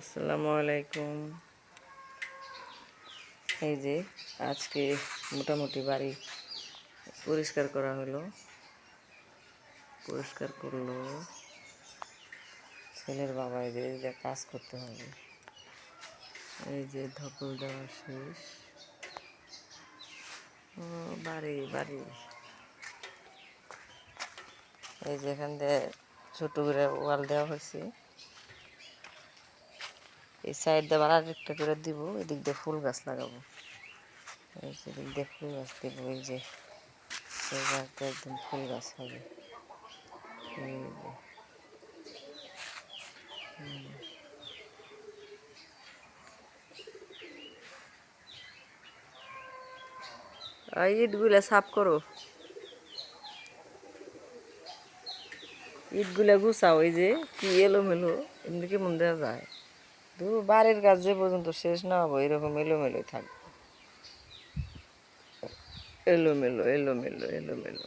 আসসালামু আলাইকুম। এই যে আজকে মোটামুটি বাড়ি পরিষ্কার করা হলো। পরিষ্কার করল। ছেলের বাবা এই যে কাজ করতে হবে। এই যে ধকল দেওয়া শেষ। ও, বাড়ি বাড়ি। এই যে এখান দিয়ে ছোট করে ওয়াল দেওয়া হয়েছে। এই সাইড দিয়ে আবার আরেকটা করে দিব, এদিক দিয়ে ফুল গাছ লাগাবো। এই এদিক দিয়ে ফুল গাছ দিব, এই যে এই গাছটা একদম ফুল গাছ হবে। এই যে। ইটগুলা সাফ করো। ইটগুলা গুছাও, এই যে কি এলোমেলো, এমনি কেমন দেওয়া যায়। তো বাড়ির কাজ যে পর্যন্ত শেষ না হব এরকম এলোমেলো থাকবে। এলোমেলো এলোমেলো এলোমেলো।